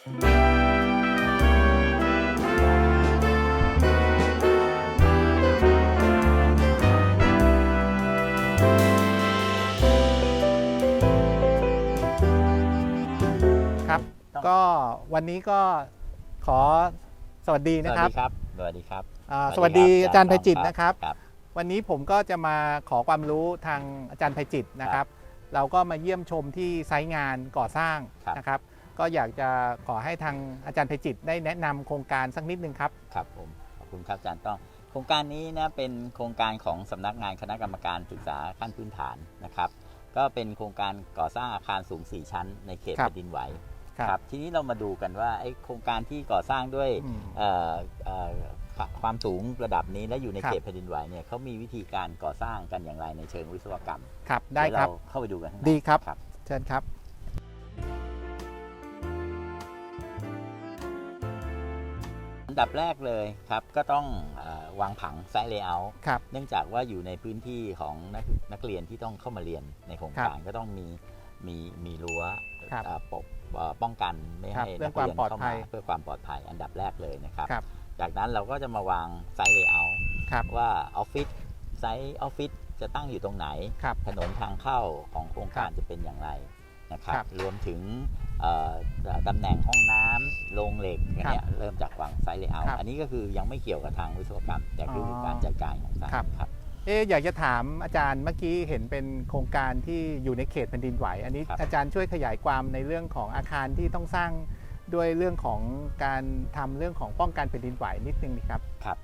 ครับก็วันนี้ก็ขอสวัสดีสนะวัสครับดีครับ สวัสดีครับอ่าสวัสดีอาจารย์ไพจิตรคนะครับครับ วันนี้ผมก็จะมาขอความรู้ทางอาจารย์ไพจิตรนะครับ เราก็มาเยี่ยมชมที่ไซต์งานก่อสร้างครับนะครับ ก็อยากจะขอให้ทางอาจารย์ไพจิตรได้แนะนำโครงการสักนิดนึงครับ ครับผมขอบคุณครับอาจารย์ต้อง โครงการนี้นะเป็นโครงการของสำนักงานคณะกรรมการศึกษาขั้นพื้นฐานนะครับ ก็เป็นโครงการก่อสร้างอาคารสูง 4 ชั้น ในเขตครับแผ่นดินไหวครับทีนี้เรามาดูกันว่าไอ้โครงการที่ก่อสร้างด้วยอืมเอ่อเอ่อความสูงระดับนี้และอยู่ในครับ เขตแผ่นดินไหวเนี่ยเขามีวิธีการก่อสร้างกันอย่างไรในเชิงวิศวกรรมครับได้เยวครับเราเข้าไปดูกันข้างในดีครับ ครับ เชิญครับ ดับแรกเลยครับก็ต้องเออวางผังไซต์เลเยอร์ครับเนื่องจากว่าอยู่ในพื้นที่ของนักนักเรียนที่ต้องเข้ามาเรียนในโครงการก็ต้องมีมีมีรั้วครับเอ่อปกเอ่อป้องกันไม่ครับให้เรื่นัองกเรียนความปลอดเข้าภัมายเพื่อความปลอดภัยอันดับแรกเลยนะครับครับจากนั้นเราก็จะมาวางไซต์เลเยอร์ครับว่าออฟฟิศไซต์ออฟฟิศจะตั้งอยู่ตรงไหนครับถนนทางเข้าของโครงการครับจะเป็นอย่างไร นะครับครับรวมถึงเอ่อตำแหน่งห้องน้ำโรงเหล็กอันเนี้ยเริ่มจากวางไซต์เลเยอครับร์อันนี้ก็คือยังไม่เกี่ยวกับทางวิศวกรรม แต่คือออการจัดการของสร้างครับ ครับ เอ๊ะอยากจะถามอาจารย์เมื่อกี้เห็นเป็นโครงการที่อยู่ในเขตแผ่นดินไหว อันนี้ครับ อาจารย์ช่วยขยายความในเรื่องของอาคารที่ต้องสร้างด้วยเรื่องของการทำเรื่องของป้องกันแผ่นดินไหวนิดนึงดีครับ ครับ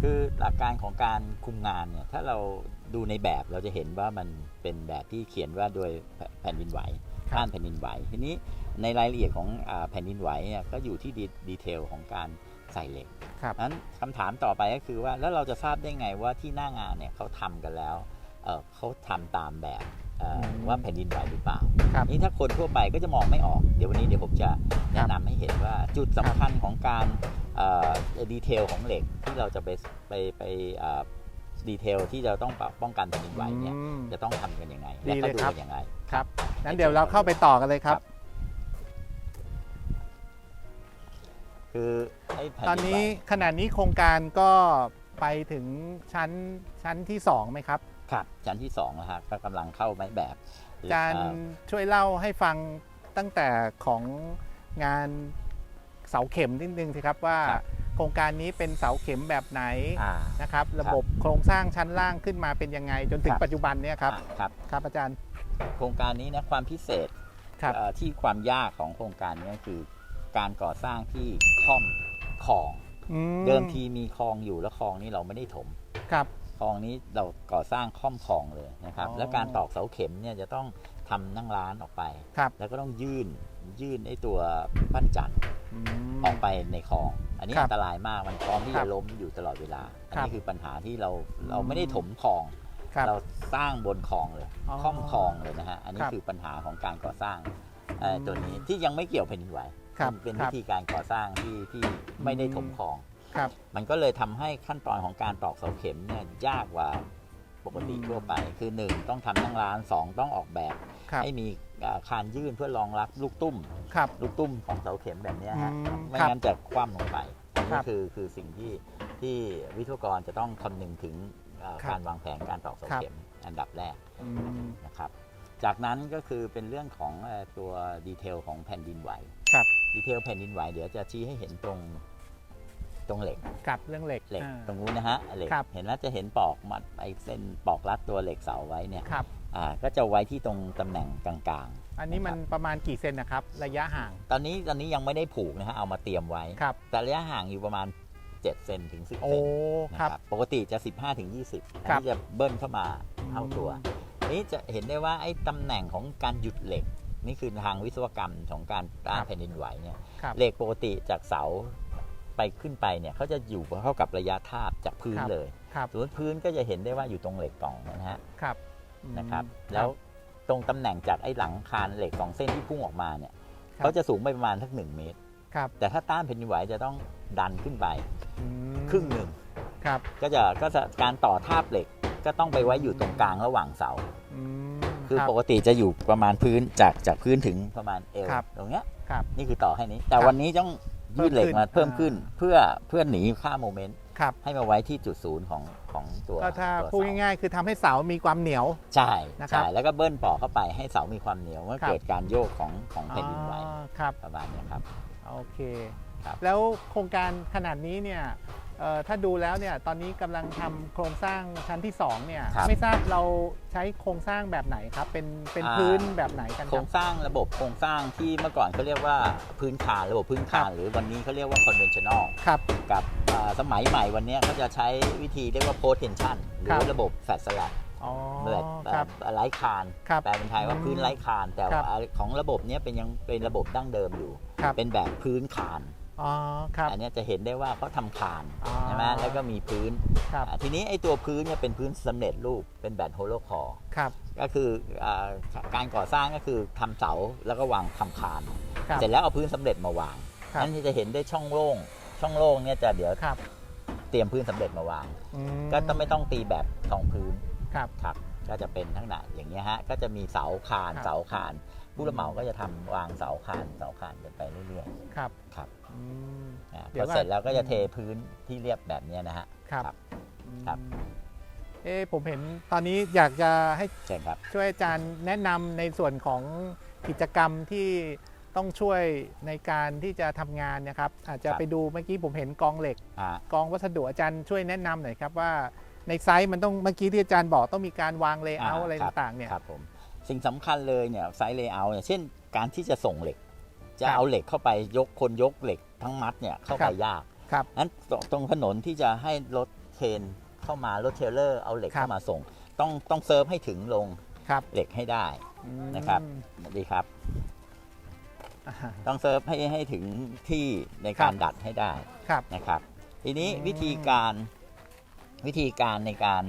คือหลักการของการคุมงานเนี่ยถ้าเราดูในแบบเราจะเห็นว่ามันเป็นแบบที่เขียนว่าโดยแผ่นดินไหวครับ ต้านแผ่นดินไหวทีนี้ในรายละเอียดของอาแผ่นดินไหวเนี่ยก็อยู่ที่ดีดีเทลของการใส่เหล็กครับนั้นคำถามต่อไปก็คือว่าแล้วเราจะทราบได้ไงว่าที่หน้างานเนี่ยเขาทำกันแล้วเอ่อเขาทำตามแบบเอ่ออืมว่าแผ่นดินไหวหรือเปล่าครับนี่ถ้าคนทั่วไปก็จะมองไม่ออก เดี๋ยววันนี้เดี๋ยวผมจะแนะนำให้เห็นว่าจุดสำคัญของการดีเทลของเหล็กที่เราจะไปไปไป ดีเทลที่เราต้องป้องกันแผ่นดินไหวเนี่ยอืมจะต้องทำกันยังไงดีและเลยก็ดูครับกันยังไงครับนั้นเดี๋ยวเราเข้าไปต่อกันเลยครับ คือไอ้แผ่นตอนดินไหวนี้ขณะนี้โครงการก็ไปถึงชั้นชั้นที่2ไหมครับครับชั้นที่2นะฮะก็กำลังเข้าไม้แบบอาจารย์เอ่อช่วยเล่าให้ฟังตั้งแต่ของงานเสาเข็มนิดนึงสิครับว่า โครงการนี้เป็นเสาเข็มแบบไหนอ่า นะครับ ระบบโครงสร้างชั้นล่างขึ้นมาเป็นยังไง จนถึงครับ ปัจจุบันเนี่ยครับอ่าครับ ครับอาจารย์โครงการนี้นะความพิเศษครับเอ่อที่ความยากของโครงการนี้ก็คือ การก่อสร้างที่ค่อมคลอง อืเดิมทีมีคลองอยู่แล้วคลองนี้เราไม่ได้ถม ครับ คลองนี้เราก่อสร้างค่อมคลองเลยนะครับ อ๋อ และการตอกเสาเข็มเนี่ยจะต้องทำนั่งร้านออกไป ครับแล้วก็ต้องยื่นยื่นไอ้ตัวปั้นจันทร์อืมออกไปในคลอง อันนี้ครับอันตรายมากมันพร้อมที่ครัจะบล้มอยู่ตลอดเวลา อันครับนี้คือปัญหาที่เราเราอืมไม่ได้ถมคลอง ครับเราสร้างบนคลองเลยอ๋อค่อมคลองเลยนะฮะอันนี้ครับคือปัญหาของการก่อสร้างเอ่ออมตัวนี้ที่ยังไม่เกี่ยวแผ่นดินไหวครับมันเป็นครัวิบธีการก่อสร้างที่ที่ไม่ได้ถมคลอง ครับ มันก็เลยทำให้ขั้นตอนของการตอกเสาเข็มเนี่ยยากกว่าปกติอืมทั่วไป คือ 1 ต้องทำนั่งร้าน 2 ต้องออกแบบ ครับ ให้มีอ่า คานยื่นเพื่อรองรับลูกตุ้ม ครับ ลูกตุ้มของเสาเข็มแบบเนี้ยฮะ อืมไม่ครับงั้นจะคว่ำลงไปอันครันี้บคือคือสิ่งที่ที่วิศวกรจะต้องคำนึงถึงอ่าครับการวางแผนการตอกเสาครับ เข็มอันดับแรกอืมนะครับ จากนั้นก็คือเป็นเรื่องของเอ่อตัวดีเทลของแผ่นดินไหว ครับ ดีเทลแผ่นดินไหวเดี๋ยวจะชี้ให้เห็นตรง ตรงเหล็กกับเรื่องเหล็กเหล็กอ่า ตรงนู้นนะฮะเหล็กครับ เห็นแล้วจะเห็นปอกมัดไอเส้นปอกรัดตัวเหล็กเสาไว้เนี่ยครับ อ่าก็จะไว้ที่ตรงตำแหน่งกลางๆอันนี้มันะครับประมาณกี่เซนนะครับ ระยะห่างตอนนี้ตอนนี้ยังไม่ได้ผูกนะฮะเอามาเตรียมไว้ ครับ แต่ระยะห่างอยู่ประมาณ7เซนถึง 10โอ้ เซนนะคครับรับปกติจะ 15ถึง20อันครับนี้จะเบิ้ลเข้ามาเท่าตัวอืมนี้จะเห็นได้ว่าไอ้ตำแหน่งของการหยุดเหล็ก นี่คือทางวิศวกรรมของการต้านครับ แผ่นดินไหวเนี่ยครับ เหล็กปกติจากเสา ไปขึ้นไปเนี่ยเขาจะอยู่เท่ากับระยะทาบจากพื้นครับเลยครับส่วนพื้นก็จะเห็นได้ว่าอยู่ตรงเหล็กกล่องนะฮะครับอืมนะครับคแล้รัวบตรงตำแหน่งจากไอ้หลังคานเหล็กสองเส้นที่พุ่งออกมาเนี่ยครับเขาจะสูงไปประมาณสักหนึ่งเมตรครับแต่ถ้าต้านแผ่นดินไหวจะต้องดันขึ้นไปอืมครึ่งหนึ่งครับก็จะก็จะการต่อทาบเหล็กก็ต้องไปไว้อยู่ตรงกลางระหว่างเสาอืมคือรับปกติจะอยู่ประมาณพื้นจากจากพื้นถึงประมาณเอวครับตรงเนี้ยครับนี่คือต่อให้นี้ แต่ครับวันนี้ต้อง ยืดเหล็กมาเพิ่เพิ่มมขึ้ขึ้นนเพื่อเพื่อหนีค่าโมเมนต์ครับให้มาไว้ที่จุดศูนย์ของของตัวก็ถ้าตัวพูดเสง่ายๆคือทำให้เสามีความเหนียว ใช่นะครับใช่แล้วก็เบิ้ลปอกเข้าไปให้เสามีความเหนียวเมื่อครับเกิดการโยกของของแผ่นดินไหวอ๋อครับประมาณเนี้ยครับโอเคครับแล้วโครงการขนาดนี้เนี่ยเอ่อ ถ้าดูแล้วเนี่ยตอนนี้กำลังทำโครงสร้างชั้นที่สองเนี่ยครับ ไม่ทราบเราใช้โครงสร้างแบบไหนครับ เป็นเป็นอ่าพื้นแบบไหนกันโคครรับ งสร้างระบบโครงสร้างที่เมื่อก่อนเขาเรียกว่าพื้นคานระบบพื้นคานครับหรือวันนี้เขาเรียกว่า conventional ครับ กับอ่าสมัยใหม่วันเนี้ยเขาจะใช้วิธีเรียกว่า post tension หรืครัอบ ระบบ flat slab อ๋อแบบครับ ไร้คาน ครับ แปลเป็นไทยว่าอืมพื้นไร้คาน แต่ครัว่าบของระบบเนี้ยเป็นยังเป็นระบบดั้งเดิมอยู่ ครับ เป็นแบบพื้นคาน อ๋อครับ อันเนี้ยจะเห็นได้ว่าเขาทำคานอ๋อใช่ไหมแล้วก็มีพื้นครับอ่าทีนี้ไอ้ตัวพื้นเนี่ยเป็นพื้นสำเร็จรูปเป็นแบบโฮโลคอร์ครับก็คืออาการก่อสร้างก็คือทำเสาแล้วก็วางทำคานครับเสร็จแล้วเอาพื้นสำเร็จมาวางครับนั่นที่จะเห็นได้ช่องโล่ง ช่องโล่งเนี่ยจะเดี๋ยวครับเตรียมพื้นสำเร็จมาวางอืก็ต้องไม่ต้องตีแบบทองพื้นครับครับก็จะเป็นทั้งหนาอย่างเงี้ยฮะก็จะมีเสาคานครับเสาคาน ผู้รับเหมาก็จะทำวางเสาคานเสาคานกันไปเรื่อยครับๆครับอืม อ่าเดี๋พยอวก่อน เสร็จแล้วก็จะเทพื้นที่เรียบแบบเนี้ยนะฮะ ครับครับครับ อืมเอ๊ะผมเห็นตอนนี้อยากจะให้เชิญครับ ช่วยอาจารย์แนะนำในส่วนของกิจกรรมที่ต้องช่วยในการที่จะทำงานเนะครับ อาจจะครับ ไปดูเมื่อกี้ผมเห็นกองเหล็ก อ่ากองวัสดุอาจารย์ช่วยแนะนำหน่อยครับว่าในไซต์มันต้องเมื่อกี้ที่อาจารย์บอกต้องมีการวางเลเยอร์อ่าอะไรครับต่างๆเนี่ย ครับผม สิ่งสำคัญเลยเนี่ยไซส์เลเยอร์เนี่ยเช่นการที่จะส่งเหล็ก จะครับเอาเหล็กเข้าไปยกคนยกเหล็กทั้งมัดเนี่ยเข้าครัไปบยากครับนั้นตรงตรงถนนที่จะให้รถเทรนเข้ามารถเทรลเลอร์เอาเหล็กครับเข้ามาส่ง ต้องต้องเซิร์ฟให้ถึงลงครับเหล็กให้ได้อืมนะครับดีครับอ่าต้องเซิร์ฟให้ให้ถึงที่ในการครับดัดให้ได้ครับนะครับ ทีนี้อืมวิธีการวิธีการในการ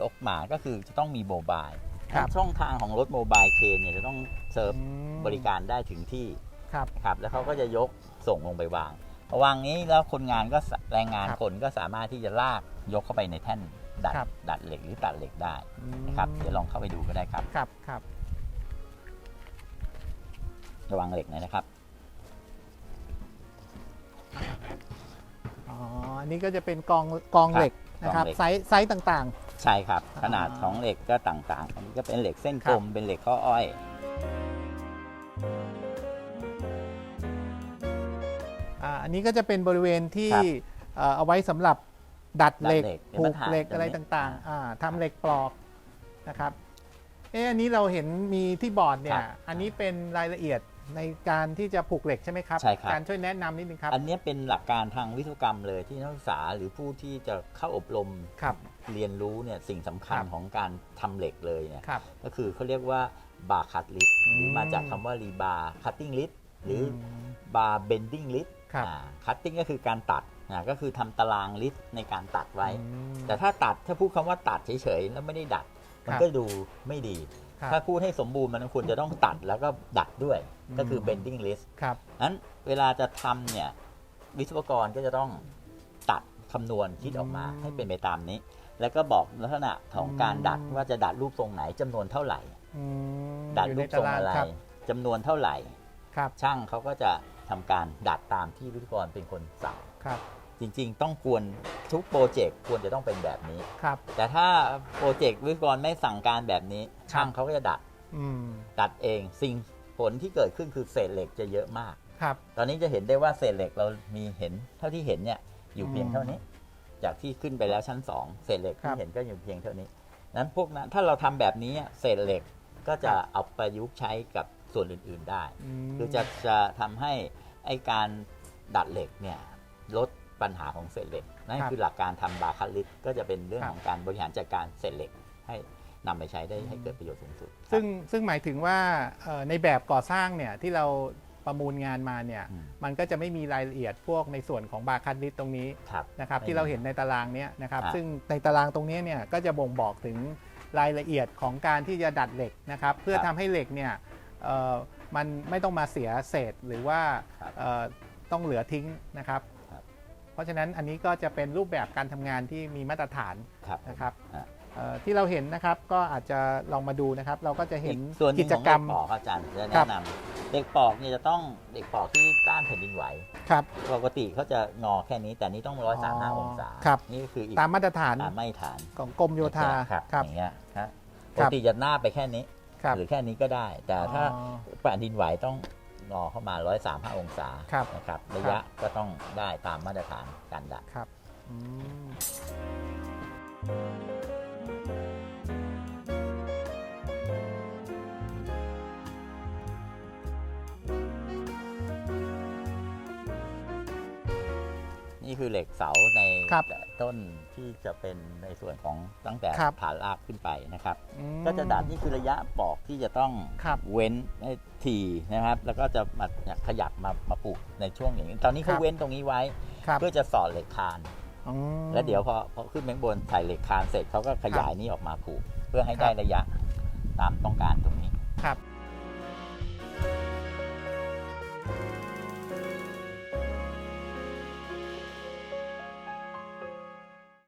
ยกมาก็คือจะต้องมีโมบาย ครับช่องทางของรถโมบายเคนเนี่ยจะต้องเซิร์ฟอืมบริการได้ถึงที่ครับครับแล้วเขาก็จะยกส่งลงไปวางพอวางนี้แล้วคนงานก็สแรงงานครับคนก็สามารถที่จะลากยกเข้าไปในแท่นดัดครับดัดเหล็กหรือตัดเหล็กได้อืมนะครับเดี๋ยวลองเข้าไปดูก็ได้ครับครับครับระวังเหล็กหน่อยนะครับอ๋ออันนี้ก็จะเป็นกองกองเหล็กนะครับกองเหล็กไซส์ไซส์ต่าง ใช่ครับอ่าขนาดของเหล็กก็ต่างๆ อันนี้ก็เป็นเหล็กเส้นครักลบมเป็นเหล็กข้ออ้อยๆอ่าอันนี้ก็จะเป็นบริเวณที่ครับเอ่อเอาไว้สำหรับดัดเหล็กดัดเหล็กผูกเห็นไหมเหล็กถ่ายอะไรตรงนี้ ต่างๆอ่าทำเหล็กปลอกนะครับ เอ๊ะอันนี้เราเห็นมีที่บอร์ดเนี่ยอันนี้เป็นรายละเอียดในการที่จะผูกเหล็กใช่ไหมครับ ใช่ครับ การช่วยแนะนำนิดนึงครับ อันนี้เป็นหลักการทางวิศวกรรมเลยที่นักศึกษาหรือผู้ที่จะเข้าอบรมครับ เรียนรู้เนี่ยสิ่งสำคัญครับ ของการทำเหล็กเลยเนี่ยครับ ก็คือเขาเรียกว่าบาร์คัตลิสหรือม มาจากคำว่ารีบาร์คัตติ้งลิสหรืออม บาร์เบนดิ้งลิสครับ คัตติ้งก็คือการตัดอ่าก็คือทำตารางลิสในการตัดไว้ อืมแต่ถ้าตัดถ้าพูดคำว่าตัดเฉยๆแล้วไม่ได้ดัด มันครับก็ดูไม่ดี ครับถ้าพูดให้สมบูรณ์มันควรจะต้องตัดแล้วก็ดัดด้วย อืม ก็คือ bending list ครับนั้นเวลาจะทำเนี่ยวิศวกรก็จะต้องตัดคำนวณคิดออกมาให้เป็นไปตามนี้ แล้วก็บอกลักษณะของการดัดว่าจะดัดรูปทรงไหนจำนวนเท่าไหร่ อืมดัดอยู่รูในปตาทรงรางอะไรครับจำนวนเท่าไหร่ ครับช่างเขาก็จะทำการดัดตามที่วิศวกรเป็นคนสั่ง ครับ จริงๆ ต้องควรทุกโปรเจกต์ควรจะต้องเป็นแบบนี้ ครับ แต่ถ้าโปรเจกต์วิศวกรไม่สั่งการแบบนี้ช่างเขาก็จะดัดอืมดัดเองสิ่งผลที่เกิดขึ้นคือเศษเหล็กจะเยอะมาก ครับ ตอนนี้จะเห็นได้ว่าเศษเหล็กเรามีเห็นเท่าที่เห็นเนี่ยอยู่อืมเพียงเท่านี้ จากที่ขึ้นไปแล้วชั้น2เศษเหล็กครัที่บ เห็นก็อยู่เพียงเท่านี้นั้นพวกนั้นถ้าเราทำแบบนี้เศษเหล็กก็จะเอาประยุกต์ใช้กับส่วนอื่นๆได้ มคือจะจะทำให้ไอการดัดเหล็กเนี่ยลด ปัญหาของเศษเหล็ก นั่นครับคือหลักการทำบาคัลลิตก็จะเป็นเรื่องครับของการบริหารจัดการเศษเหล็กให้นำไปใช้ได้ให้เกิดประโยชน์สูงสุดครับซึ่งซึ่งหมายถึงว่าเอ่อในแบบก่อสร้างเนี่ยที่เราประมูลงานมาเนี่ยอืมมันก็จะไม่มีรายละเอียดพวกในส่วนของบาคันลิสตรงนี้ครับนะครับไม่ที่เราเห็นในตารางเนี้ยนะครับครับซึ่งในตารางตรงนี้เนี่ยก็จะบ่งบอกถึงรายละเอียดของการที่จะดัดเหล็กนะครับเพื่อครับทำให้เหล็กเนี่ยเอ่อมันไม่ต้องมาเสียเศษหรือว่าครับเอ่อต้องเหลือทิ้งนะครับครับ เพราะฉะนั้นอันนี้ก็จะเป็นรูปแบบการทำงานที่มีมาตรฐานครับ นะครับอะเอ่อที่เราเห็นนะครับก็อาจจะลองมาดูนะครับ เราก็จะเห็นอีกส่วนหนึ่กิงจของกรเด็รมกปอกครับอาจารย์จะครัแนะบ นำเด็กปอกเนี่ยจะต้องเด็กปอกที่ต้านแผ่นดินไหว ครับ ปกติเขาจะงอแค่นี้ แต่นี่ต้องร้อยสามห้าอ๋อองศาครับ นี่ก็คืออีกตามมาตรฐานตามไม่ฐานของกรมโยธาครับครับอย่างเงี้ยฮะปครักบติจะหน้าไปแค่นี้ ครับหรือแค่นี้ก็ได้ แต่ถ้าอ๋อ แผ่นดินไหวต้อง งอเข้ามาร้อยสามห้าองศาครับ นะครับระครัยะบก็ต้องได้ตามมาตรฐานกันดักครับ อืม นี่คือเหล็กเสาในครับต้นที่จะเป็นในส่วนของตั้งแต่ครับฐานรากขึ้นไปนะครับอืมก็จะดัดนี่คือระยะปอกที่จะต้องครับเว้นให้ทีนะครับ แล้วก็จะมาเนี่ยขยับมามาปลูกในช่วงอย่างนี้ ตอนนี้ครัเขาบเว้นตรงนี้ไว้ ครับเพื่อจะสอดเหล็กคาน อืม แล้วเดี๋ยวพอพอขึ้นไปข้างบนใส่เหล็กคานเสร็จเขาก็ขยายนี่ออกมาผูก เพื่อให้ครับได้ระยะตามต้องการตรงนี้ ครับ